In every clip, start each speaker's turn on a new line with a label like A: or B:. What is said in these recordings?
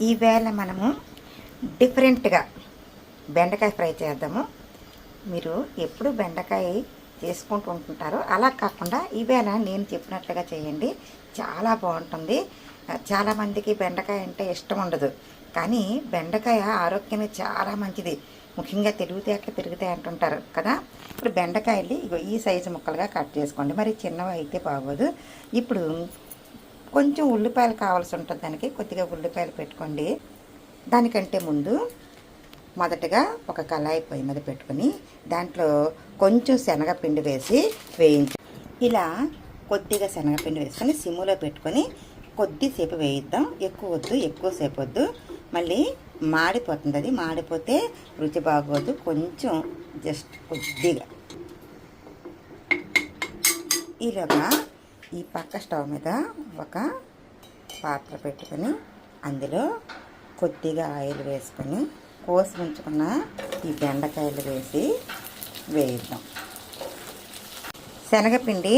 A: ఈవేళ మనము డిఫరెంట్గా బెండకాయ ఫ్రై చేద్దాము. మీరు ఎప్పుడు బెండకాయ చేసుకుంటూ ఉంటుంటారో అలా కాకుండా ఈవేళ నేను చెప్పినట్లుగా చేయండి. చాలా బాగుంటుంది. చాలామందికి బెండకాయ అంటే ఇష్టం ఉండదు. కానీ బెండకాయ ఆరోగ్యానికి చాలా మంచిది. ముఖ్యంగా తెలివితేటలు పెరుగుతాయి అంటుంటారు కదా. ఇప్పుడు బెండకాయలు ఇగో ఈ సైజు ముక్కలుగా కట్ చేసుకోండి. మరి చిన్నవి అయితే బాగోదు. ఇప్పుడు కొంచెం ఉల్లిపాయలు కావాల్సి ఉంటుంది దానికి. కొద్దిగా ఉల్లిపాయలు పెట్టుకోండి. దానికంటే ముందు మొదటగా ఒక కళాయి పొయ్యి మీద పెట్టుకొని దాంట్లో కొంచెం శనగపిండి వేసి వేయించు ఇలా కొద్దిగా శనగపిండి వేసుకొని సిమ్లో పెట్టుకొని కొద్దిసేపు వేయిద్దాం. ఎక్కువ వద్దు ఎక్కువసేపు వద్దు. మళ్ళీ మాడిపోతుంది అది. మాడిపోతే రుచి బాగోదు. కొంచెం జస్ట్ కొద్దిగా. ఈలోగా ఈ పక్క స్టవ్ మీద ఒక పాత్ర పెట్టుకొని అందులో కొద్దిగా ఆయిల్ వేసుకొని కోసి ఉంచుకున్న ఈ బెండకాయలు వేసి వేయిద్దాం. శనగపిండి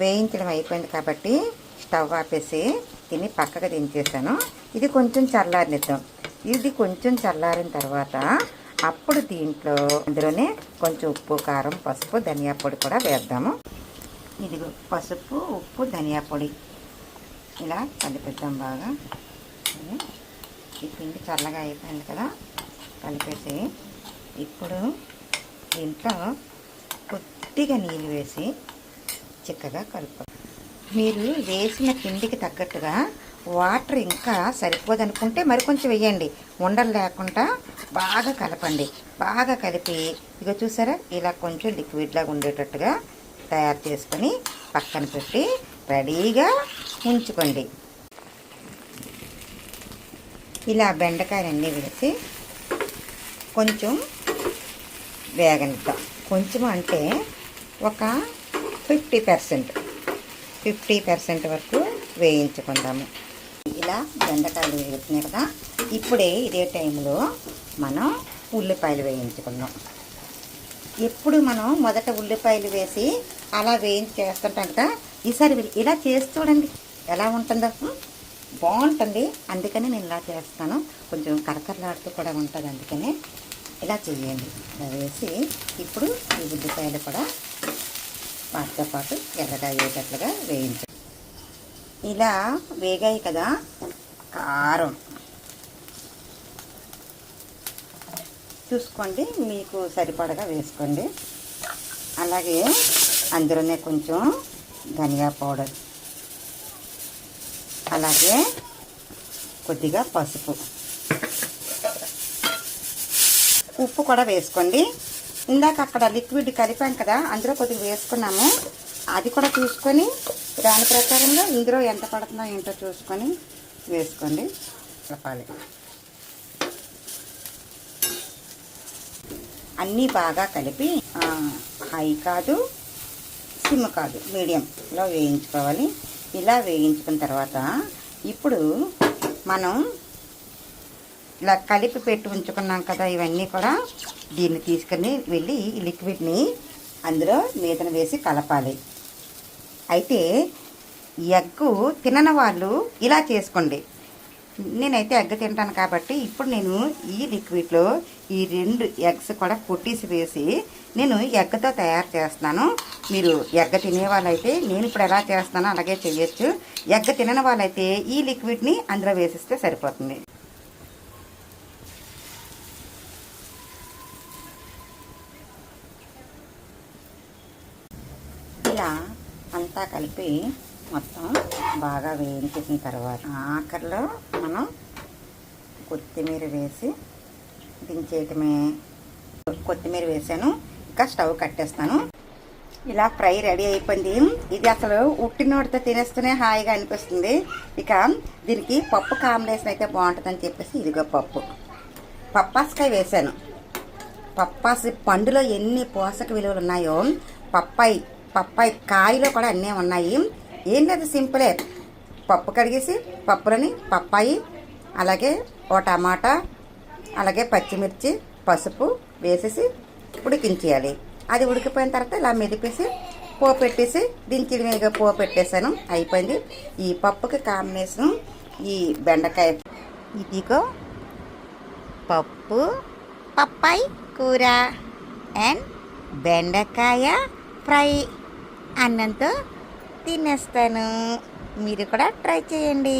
A: వేయించడం అయిపోయింది కాబట్టి స్టవ్ ఆపేసి దీన్ని పక్కకు దించేసాను ఇది కొంచెం చల్లారనిద్దాం. ఇది కొంచెం చల్లారిన తర్వాత అప్పుడు దీంట్లో అందులోనే కొంచెం ఉప్పు కారం పసుపు ధనియా పొడి కూడా వేద్దాము. ఇదిగో పసుపు ఉప్పు ధనియా పొడి. ఇలా కలిపిద్దాం బాగా. ఈ పిండి చల్లగా అయిపోయింది కదా కలిపేసి ఇప్పుడు దీంట్లో కొద్దిగా నీళ్ళు వేసి చిక్కగా కలుపు మీరు వేసిన పిండికి తగ్గట్టుగా వాటర్ ఇంకా సరిపోదనుకుంటే మరి కొంచెం వేయండి. ఉండలు లేకుండా బాగా కలపండి. బాగా కలిపి ఇక చూసారా ఇలా కొంచెం లిక్విడ్ లాగా ఉండేటట్టుగా తయారు చేసుకొని పక్కన పెట్టి రెడీగా ఉంచుకోండి. ఇలా బెండకాయలన్నీ వేసి కొంచెం వేగనిద్దాం. కొంచెం అంటే ఒక ఫిఫ్టీ పర్సెంట్ ఫిఫ్టీ పర్సెంట్ వరకు వేయించుకుందాము. ఇలా బెండకాయలు వేగుతున్నాయి కదా ఇప్పుడే ఇదే టైంలో మనం ఉల్లిపాయలు వేయించుకుందాం. ఎప్పుడు మనం మొదట ఉల్లిపాయలు వేసి అలా వేయించి చేస్తుంటాం కదా ఈసారి వీళ్ళు ఇలా చేసి చూడండి. ఎలా ఉంటుందో. బాగుంటుంది. అందుకనే నేను ఇలా చేస్తాను. కొంచెం కరకరలాడుతూ కూడా ఉంటుంది అందుకనే. ఇలా చేయండి. ఇలా వేసి ఇప్పుడు ఈ ఉల్లిపాయలు కూడా వాటితో పాటు ఎర్రగా అయ్యేటట్లుగా వేయించండి. ఇలా వేగాయి కదా. కారం. చూసుకోండి. మీకు సరిపడగా వేసుకోండి. అలాగే అందులోనే కొంచెం ధనియా పౌడర్. అలాగే కొద్దిగా పసుపు. ఉప్పు కూడా వేసుకోండి. ఇందాక అక్కడ లిక్విడ్ కలిపాం కదా అందులో కొద్దిగా వేసుకున్నాము. అది కూడా చూసుకొని దాని ప్రకారంగా ఇందులో ఎంత పడుతుందో ఏంటో చూసుకొని వేసుకోండి. కలపాలి అన్నీ బాగా కలిపి హై కాదు సిమ్ కాదు మీడియంలో వేయించుకోవాలి. ఇలా వేయించుకున్న తర్వాత ఇప్పుడు మనం ఇలా కలిపి పెట్టి ఉంచుకున్నాం కదా ఇవన్నీ కూడా దీన్ని తీసుకొని వెళ్ళి ఈ లిక్విడ్ని అందులో మీదన వేసి కలపాలి. అయితే ఎగ్గు తినని వాళ్ళు ఇలా చేసుకోండి. నేనైతే ఎగ్ తింటాను కాబట్టి ఇప్పుడు నేను ఈ లిక్విడ్లో ఈ రెండు ఎగ్స్ కూడా కొట్టేసి వేసి నేను ఎగ్తో తయారు చేస్తున్నాను. మీరు ఎగ్గ తినే వాళ్ళైతే నేను ఇప్పుడు ఎలా చేస్తానో అలాగే చేయొచ్చు. ఎగ్ తినని వాళ్ళైతే ఈ లిక్విడ్ని అందులో వేసిస్తే సరిపోతుంది. ఇలా అంతా కలిపి మొత్తం బాగా వేయించిన తర్వాత ఆఖరిలో మనం కొత్తిమీర వేసి దించేయటమే. కొత్తిమీర వేసాను ఇంకా స్టవ్ కట్టేస్తాను. ఇలా ఫ్రై రెడీ అయిపోయింది. ఇది అసలు ఉట్టినోడితో తినేస్తూనే హాయిగా అనిపిస్తుంది. ఇక దీనికి పప్పు కాంబినేషన్ అయితే బాగుంటుందని చెప్పేసి ఇదిగో పప్పు. పప్పాసకాయ వేశాను పప్పాసి పండులో ఎన్ని పోషక విలువలు ఉన్నాయో పప్పాయి పప్పాయి కాయలో కూడా అన్నీ ఉన్నాయి. ఏం లేదు సింపులే? పప్పు కడిగేసి పప్పులని పప్పాయి అలాగే ఓ టమాటా అలాగే పచ్చిమిర్చి పసుపు వేసేసి ఉడికించేయాలి. అది ఉడికిపోయిన తర్వాత ఇలా మెదిపేసి పో పెట్టేసి దించి మీద పో పెట్టేశాను. అయిపోయింది. ఈ పప్పుకి కాంబినేషన్ ఈ బెండకాయ. ఇదిగో పప్పు పప్పాయి కూర అండ్ బెండకాయ ఫ్రై. అన్నంతో తినేస్తాను. మీరు కూడా ట్రై చేయండి.